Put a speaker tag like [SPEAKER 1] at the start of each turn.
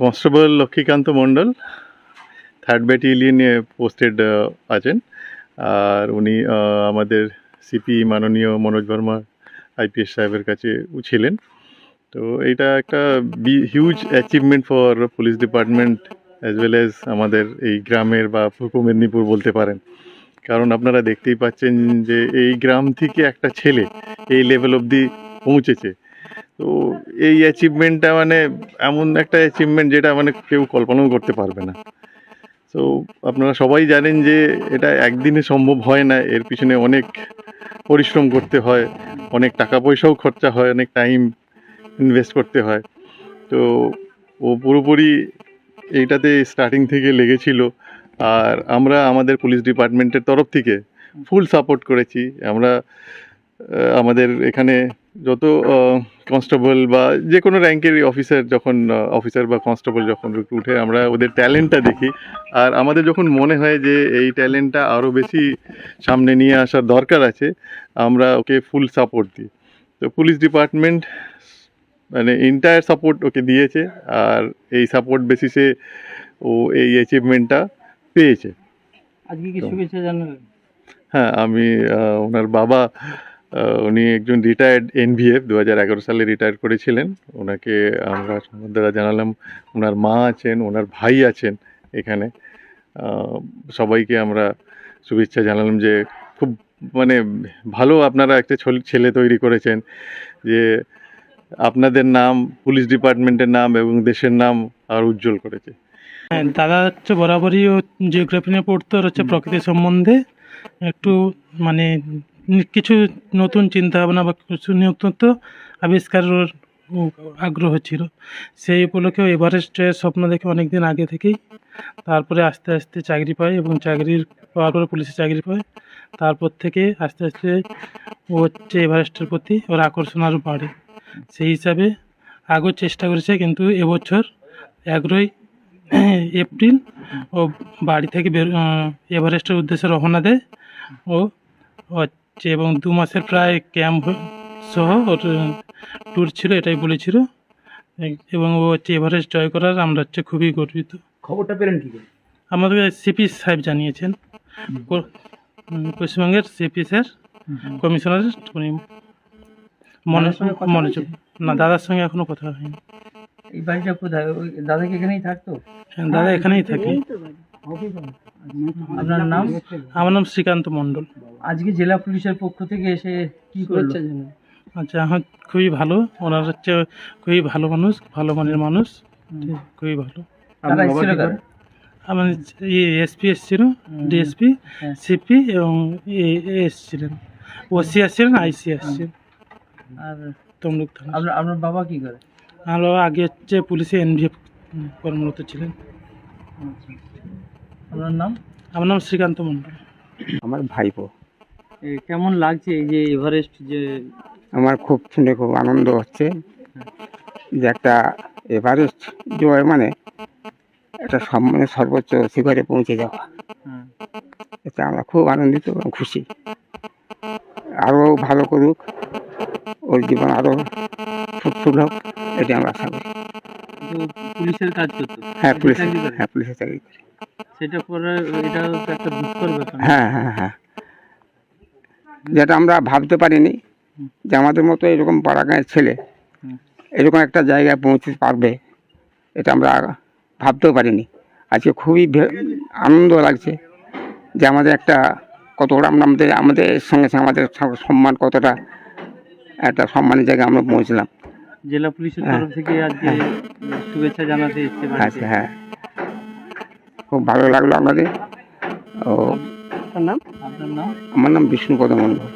[SPEAKER 1] Constable Lakshmikanta Mondal third ব্যাটালিয়নে posted আছেন। আর উনি আমাদের সিপি মাননীয় মনোজ বর্মা আইপিএস সাহেবের কাছে ছিলেন। তো এইটা একটা be huge achievement for police department as well as আমাদের এই গ্রামের বা পূর্ব মেদিনীপুর বলতে পারেন। কারণ আপনারা দেখতেই পাচ্ছেন যে এই গ্রাম থেকে একটা ছেলে এই লেভেল অবধি পৌঁছেছে। তো এই অ্যাচিভমেন্টটা মানে এমন একটা অ্যাচিভমেন্ট যেটা মানে কেউ কল্পনাও করতে পারবে না। তো আপনারা সবাই জানেন যে এটা একদিনে সম্ভব হয় না। এর পিছনে অনেক পরিশ্রম করতে হয়, অনেক টাকা পয়সাও খরচা হয়, অনেক টাইম ইনভেস্ট করতে হয়। তো ও পুরোপুরি এইটাতে স্টার্টিং থেকে লেগেছিল। আর আমরা আমাদের পুলিশ ডিপার্টমেন্টের তরফ থেকে ফুল সাপোর্ট করেছি। আমরা আমাদের এখানে যত কনস্টেবল বা যে কোনো র্যাঙ্কের অফিসার যখন অফিসার বা কনস্টেবল যখন উঠে আমরা ওদের ট্যালেন্টটা দেখি। আর আমাদের যখন মনে হয় যে এই ট্যালেন্টটা আরও বেশি সামনে নিয়ে আসার দরকার আছে আমরা ওকে ফুল সাপোর্ট দিই। তো পুলিশ ডিপার্টমেন্ট মানে এন্টায়ার সাপোর্ট ওকে দিয়েছে আর এই সাপোর্ট বেসিসে ও এই অ্যাচিভমেন্টটা পেয়েছে।
[SPEAKER 2] আজকে কি শুভেচ্ছা জানালেন
[SPEAKER 1] হ্যাঁ আমি ওনার বাবা উনি একজন রিটায়ার্ড এনভিএফ দু হাজার এগারো সালে রিটায়ার করেছিলেন। ওনাকে আমরা সম্বন্ধে জানালাম ওনার মা আছেন ওনার ভাই আছেন এখানে। সবাইকে আমরা শুভেচ্ছা জানালাম যে খুব মানে ভালো আপনারা একটা ছল- তৈরি করেছেন যে আপনাদের নাম পুলিশ ডিপার্টমেন্টের নাম এবং দেশের নাম আর উজ্জ্বল করেছে।
[SPEAKER 2] হ্যাঁ দাদা হচ্ছে বরাবরই জিওগ্রাফি নিয়ে পড়তো আর হচ্ছে প্রকৃতি সম্বন্ধে একটু মানে কিছু নতুন চিন্তা ভাবনা বা কিছু নতুনত্ব আবিষ্কারের আগ্রহ ছিল। সেই উপলক্ষে এভারেস্টের স্বপ্ন দেখে অনেক দিন আগে থেকেই তারপরে আস্তে আস্তে চাকরি পায় এবং চাকরির পাওয়ার পরে পুলিশে চাকরি পায়। তারপর থেকে আস্তে আস্তে ও হচ্ছে এভারেস্টের প্রতি ওর আকর্ষণ আরও বাড়ে। সেই হিসাবে আগেও চেষ্টা করেছে কিন্তু এবছর এগারোই এপ্রিল ও বাড়ি থেকে বের এভারেস্টের উদ্দেশ্যে রওনা দেয় ও হচ্ছে এবং দু মাসের প্রায় ক্যাম্প সহ ওর ট্যুর ছিল এটাই বলেছিল। এবং ও হচ্ছে এভারেস্ট জয় করার আমরা হচ্ছে খুবই গর্বিত।
[SPEAKER 3] খবরটা পেলেন কি
[SPEAKER 2] আমাদের সিপি সাহেব জানিয়েছেন। পশ্চিমবঙ্গের সিপি স্যার কমিশনার উনি মনে
[SPEAKER 3] দাদার সঙ্গে
[SPEAKER 2] মনোযোগ না দাদার সঙ্গে এখনও কথা হয়নি।
[SPEAKER 3] এই বাড়িটা কোথায়? দাদা কি এখানেই থাকতো?
[SPEAKER 2] হ্যাঁ, দাদা এখানেই থাকে।
[SPEAKER 3] আপনার নাম?
[SPEAKER 2] আমার নাম শ্রীকান্ত মণ্ডল।
[SPEAKER 3] আজকে জেলা পুলিশের পক্ষ থেকে এসে কি করছে
[SPEAKER 2] আচ্ছা হ্যাঁ খুবই ভালো। ওনার হচ্ছে খুবই ভালো মানুষ ভালো মানের মানুষ। খুবই ভালো? আমার এসপি এসছিল ডিএসপি
[SPEAKER 3] হ্যাঁ।
[SPEAKER 2] সিপি এবং এ এ এসছিলেন। ওসি আসছিলেন আইসি আসছিলেন
[SPEAKER 3] আর
[SPEAKER 2] তমলুক থানা
[SPEAKER 3] আপনার বাবা কি করে?
[SPEAKER 2] আমার বাবা আগে হচ্ছে পুলিশে এনভিএফ কর্মরত ছিলেন।
[SPEAKER 3] আপনার নাম?
[SPEAKER 2] আমার নাম শ্রীকান্ত মণ্ডল।
[SPEAKER 4] আমার ভাইপো।
[SPEAKER 3] কেমন লাগছে এই যে এভারেস্ট যে
[SPEAKER 4] আমার খুব শুনে খুব আনন্দ হচ্ছে যে একটা এভারেস্ট জয় মানে একটা সম্মানের সর্বোচ্চ শিখরে পৌঁছে যাওয়া।
[SPEAKER 3] হ্যাঁ,
[SPEAKER 4] এতে আমরা খুব আনন্দিত এবং খুশি। আরও ভালো করুক ওর জীবন আরও ফুটফুল হোক এটা আমরা আশা করি।
[SPEAKER 3] পুলিশের কাজ করতো?
[SPEAKER 4] হ্যাঁ পুলিশ
[SPEAKER 3] চাকরি করে?
[SPEAKER 4] হ্যাঁ পুলিশে চাকরি করে।
[SPEAKER 3] সেটা পরে এটা একটা ব্যাপার।
[SPEAKER 4] হ্যাঁ হ্যাঁ হ্যাঁ। যেটা আমরা ভাবতে পারিনি যে আমাদের মতো এরকম পাড়া গাঁয়ের ছেলে এরকম একটা জায়গায় পৌঁছতে পারবে এটা আমরা ভাবতেও পারিনি। আজকে খুবই আনন্দ লাগছে যে আমাদের একটা কতটা আমরা আমাদের আমাদের সঙ্গে সঙ্গে আমাদের সম্মান কতটা একটা সম্মানের জায়গায় আমরা পৌঁছলাম।
[SPEAKER 3] জেলা পুলিশের
[SPEAKER 4] হ্যাঁ,
[SPEAKER 3] তরফ থেকে আজকে শুভেচ্ছা জানাতে এসছে
[SPEAKER 4] আচ্ছা হ্যাঁ। খুব ভালো লাগল আমাদের। ও
[SPEAKER 3] আপনার নাম?
[SPEAKER 4] আমার নাম বিষ্ণুপদ মণ্ডল